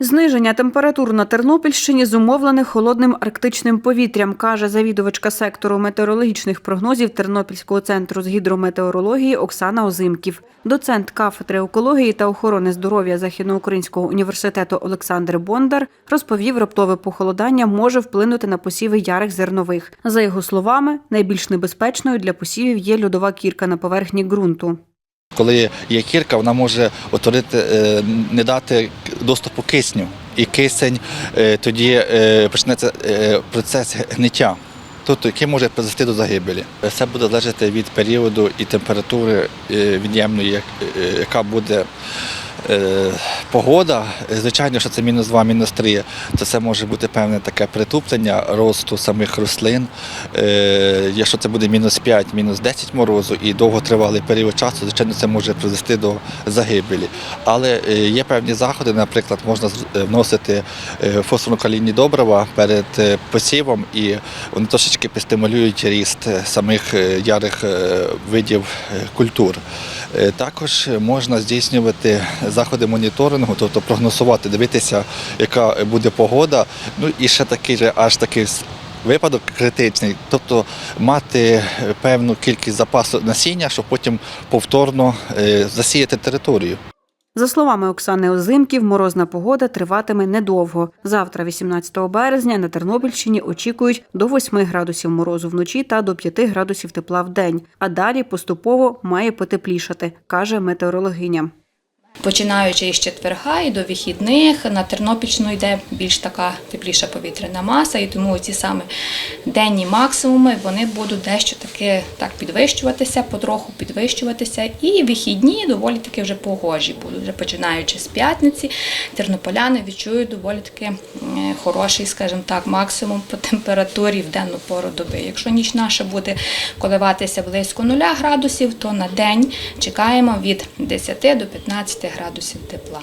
Зниження температур на Тернопільщині зумовлене холодним арктичним повітрям, каже завідувачка сектору метеорологічних прогнозів Тернопільського центру з гідрометеорології Оксана Озимків. Доцент кафедри екології та охорони здоров'я Західноукраїнського університету Олександр Бондар розповів, раптове похолодання може вплинути на посіви ярих зернових. За його словами, найбільш небезпечною для посівів є льодова кірка на поверхні ґрунту. Коли є кірка, вона може утворити, е, не дати доступу кисню. І кисень е, тоді е, почнеться е, процес гниття, тобто який може призвести до загибелі. Все буде залежати від періоду і температури від'ємної, як- яка буде. Е, Погода, звичайно, що це мінус 2, мінус 3, то це може бути певне таке притуплення росту самих рослин. Е, Якщо це буде мінус 5, мінус 10 морозу і довготривалий період часу, звичайно, це може призвести до загибелі. Але е, є певні заходи, наприклад, можна е, вносити е, фосфорно-калійні добрива перед е, посівом, і вони трошечки підстимулюють ріст е, самих е, ярих е, видів е, культур. Е, Також можна здійснювати заходи моніторингу, тобто прогнозувати, дивитися, яка буде погода. Ну і ще такий же аж такий випадок критичний, тобто мати е, певну кількість запасу насіння, щоб потім повторно е, засіяти територію. За словами Оксани Озимків, морозна погода триватиме недовго. Завтра, 18 березня, на Тернопільщині очікують до 8 градусів морозу вночі та до 5 градусів тепла в день. А далі поступово має потеплішати, каже метеорологиня. Починаючи із четверга і до вихідних на Тернопільщину йде більш така тепліша повітряна маса, і тому ці саме денні максимуми вони будуть дещо таки так підвищуватися, потроху підвищуватися. І вихідні доволі таки вже погожі будуть. Вже починаючи з п'ятниці, тернополяни відчують доволі таки хороший, скажімо так, максимум по температурі в денну пору доби. Якщо ніч наша буде коливатися близько 0 градусів, то на день чекаємо від 10 до 15 градусів тепла.